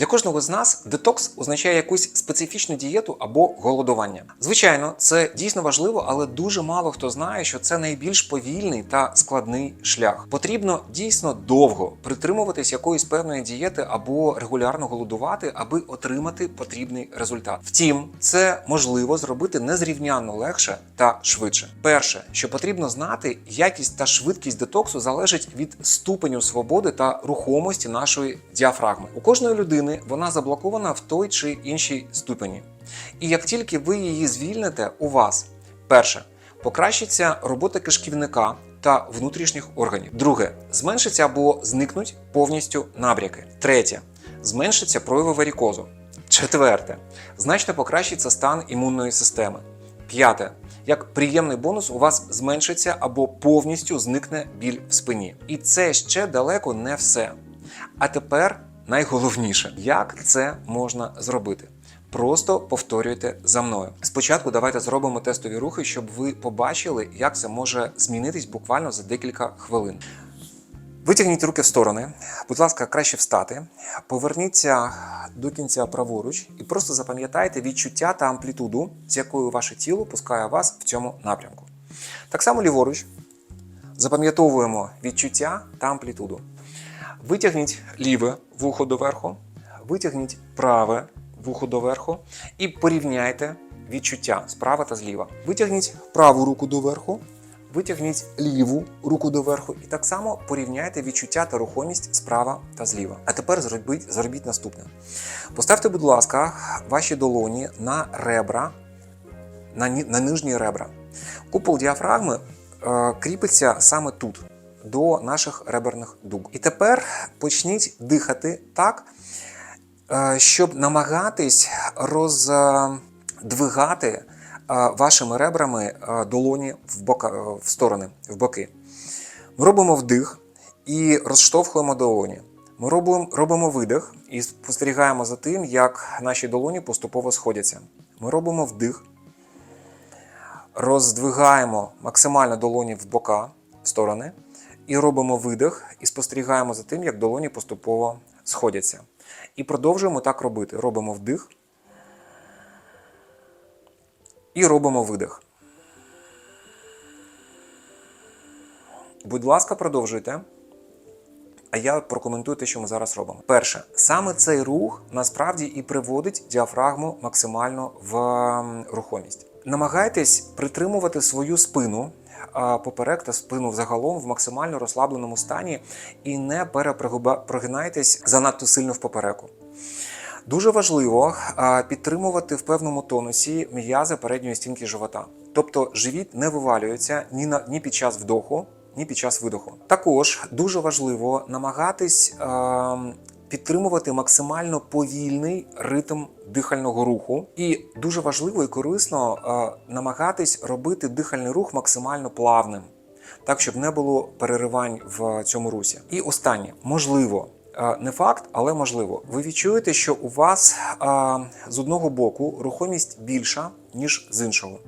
Для кожного з нас детокс означає якусь специфічну дієту або голодування. Звичайно, це дійсно важливо, але дуже мало хто знає, що це найбільш повільний та складний шлях. Потрібно дійсно довго притримуватись якоїсь певної дієти або регулярно голодувати, аби отримати потрібний результат. Втім, це можливо зробити незрівнянно легше та швидше. Перше, що потрібно знати, якість та швидкість детоксу залежить від ступеню свободи та рухомості нашої діафрагми. У кожної людини вона заблокована в той чи іншій ступені. І як тільки ви її звільните, у вас перше покращиться робота кишківника та внутрішніх органів. Друге, зменшиться або зникнуть повністю набряки. Третє, зменшиться прояви варікозу. Четверте, значно покращиться стан імунної системи. П'яте. Як приємний бонус, у вас зменшиться або повністю зникне біль в спині. І це ще далеко не все. А тепер найголовніше, як це можна зробити. Просто повторюйте за мною. Спочатку давайте зробимо тестові рухи, щоб ви побачили, як це може змінитись буквально за декілька хвилин. Витягніть руки в сторони, будь ласка, краще встати. Поверніться до кінця праворуч і просто запам'ятайте відчуття та амплітуду, з якою ваше тіло пускає вас в цьому напрямку. Так само ліворуч запам'ятовуємо відчуття та амплітуду. Витягніть ліве вухо доверху, витягніть праве вухо доверху і порівняйте відчуття справа та зліва. Витягніть праву руку доверху, витягніть ліву руку доверху і так само порівняйте відчуття та рухомість справа та зліва. А тепер зробіть, зробіть наступне. Поставте, будь ласка, ваші долоні на ребра, на, на нижні ребра. Купол діафрагми е, кріпиться саме тут, до наших реберних дуг. І тепер почніть дихати так, е, щоб намагатись роздвигати е, вашими ребрами е, долоні в, бока, в сторони, в боки. Ми робимо вдих і розштовхуємо долоні. Ми робимо, робимо видих і спостерігаємо за тим, як наші долоні поступово сходяться. Ми робимо вдих, роздвигаємо максимально долоні в бока, в сторони, і робимо видих, і спостерігаємо за тим, як долоні поступово сходяться. І продовжуємо так робити. Робимо вдих і робимо видих. Будь ласка, продовжуйте. А я прокоментую те, що ми зараз робимо. Перше, саме цей рух насправді і приводить діафрагму максимально в ем, рухомість. Намагайтесь притримувати свою спину поперек та спину взагалом в максимально розслабленому стані і не перепрогинайтесь занадто сильно в попереку. Дуже важливо підтримувати в певному тонусі м'язи передньої стінки живота. Тобто живіт не вивалюється ні, на, ні під час вдоху, ні під час видоху. Також дуже важливо намагатись а, підтримувати максимально повільний ритм дихального руху. І дуже важливо і корисно намагатись робити дихальний рух максимально плавним. Так, щоб не було переривань в цьому русі. І останнє, можливо, Е, Не факт, але можливо. Ви відчуєте, що у вас а, з одного боку рухомість більша, ніж з іншого.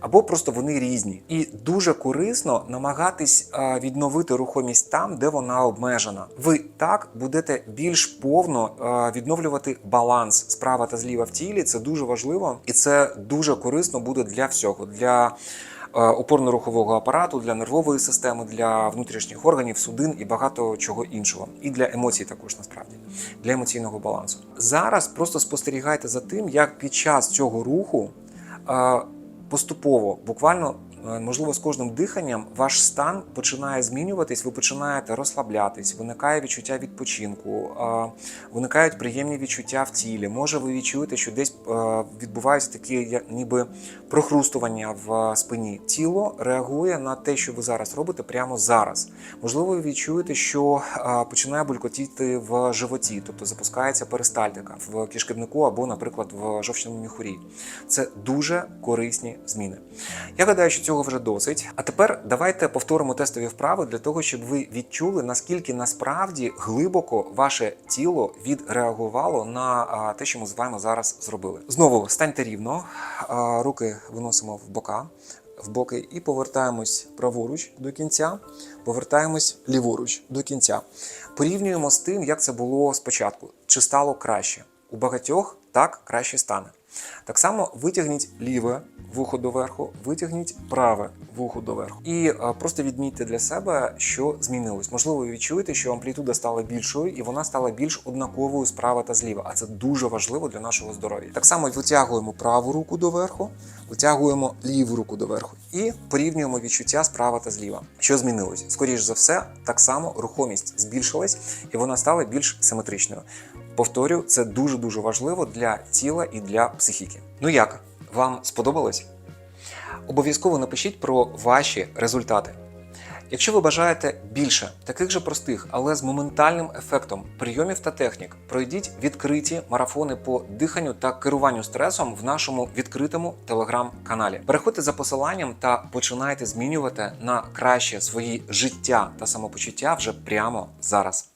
Або просто вони різні. І дуже корисно намагатись відновити рухомість там, де вона обмежена. Ви так будете більш повно відновлювати баланс справа та зліва в тілі. Це дуже важливо, і це дуже корисно буде для всього. Для е, опорно-рухового апарату, для нервової системи, для внутрішніх органів, судин і багато чого іншого. І для емоцій також насправді, для емоційного балансу. Зараз просто спостерігайте за тим, як під час цього руху е, поступово, буквально. Е, Можливо, з кожним диханням ваш стан починає змінюватись, ви починаєте розслаблятись, виникає відчуття відпочинку, е, виникають приємні відчуття в тілі. Може, ви відчуєте, що десь е, відбуваються такі ніби прохрустування в спині. Тіло реагує на те, що ви зараз робите прямо зараз. Можливо, ви відчуєте, що починає булькотіти в животі, тобто запускається перистальтика в кишківнику або, наприклад, в жовчному міхурі. Це дуже корисні зміни. Я гадаю, що цього вже досить. А тепер давайте повторимо тестові вправи для того, щоб ви відчули, наскільки насправді глибоко ваше тіло відреагувало на те, що ми з вами зараз зробили. Знову станьте рівно, руки виносимо в бока. В боки і повертаємось праворуч до кінця, повертаємось ліворуч до кінця. Порівнюємо з тим, як це було спочатку. чи стало краще? У багатьох так краще стане. Так само витягніть ліве вухо доверху, витягніть праве вухо доверху. І е, просто відмітьте для себе, що змінилось. Можливо, ви відчуєте, що амплітуда стала більшою і вона стала більш однаковою справа та зліва. А це дуже важливо для нашого здоров'я. Так само витягуємо праву руку доверху, витягуємо ліву руку доверху і порівнюємо відчуття справа та зліва. Що змінилось? Скоріше за все, так само рухомість збільшилась і вона стала більш симетричною. Повторю, це дуже дуже важливо для тіла і для психіки. Ну як вам сподобалось? Обов'язково напишіть про ваші результати. Якщо ви бажаєте більше таких же простих, але з моментальним ефектом прийомів та технік, пройдіть відкриті марафони по диханню та керуванню стресом в нашому відкритому телеграм-каналі. Переходьте за посиланням та починайте змінювати на краще свої життя та самопочуття вже прямо зараз.